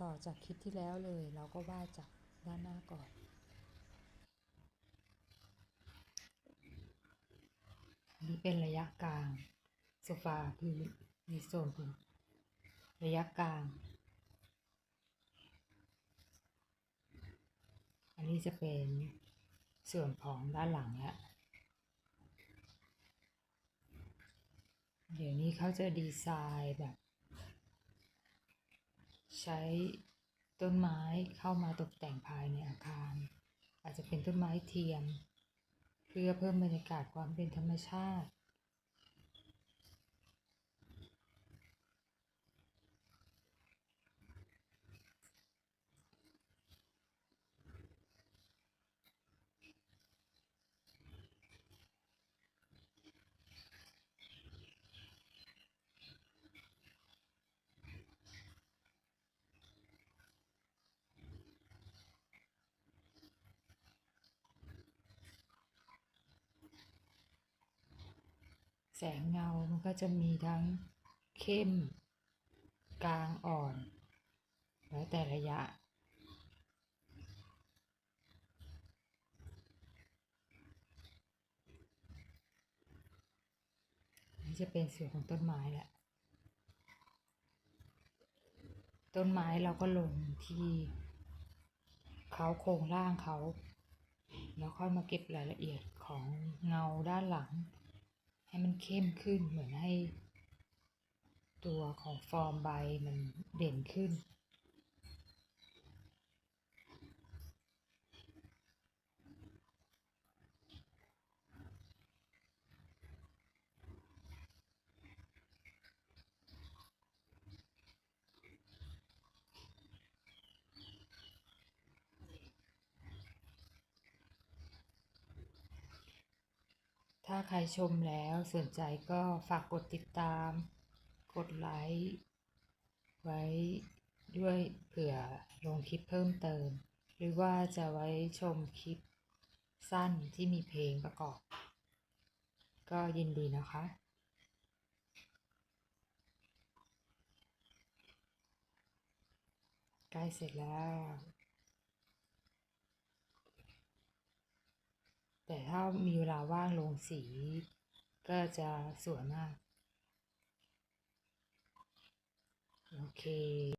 ต่อจากคลิปที่แล้วเลย เราก็วาดจากด้านหน้าก่อนนนี้เป็นระยะกลางโซฟาคือในโซนขอระยะกลาง อันนี้จะเป็นส่วนของด้านหลังแล้วเดี๋ยวนี้เขาจะดีไซน์แบบ ใช้ต้นไม้เข้ามาตกแต่งภายในอาคาร อาจจะเป็นต้นไม้เทียม เพื่อเพิ่มบรรยากาศความเป็นธรรมชาติ แสงเงา มันก็จะมีทั้งเข้ม กลางอ่อน แล้วแต่ระยะ นี่จะเป็นส่วนของต้นไม้แหละ ต้นไม้เราก็ลงที่เขาโครงร่างเขา แล้วค่อยมาเก็บรายละเอียดของเงาด้านหลัง ให้มันเข้มขึ้นเหมือนให้ ตัวของฟอร์มใบมันเด่นขึ้น ถ้าใครชมแล้วสนใจก็ฝากกดติดตาม กดไลค์ไว้ด้วยเผื่อลงคลิปเพิ่มเติม หรือว่าจะไว้ชมคลิปสั้นที่มีเพลงประกอบ ก็ยินดีนะคะใกล้เสร็จแล้ว แต่ถ้ามีเวลาว่างลงสี ก็จะสวยมาก โอเค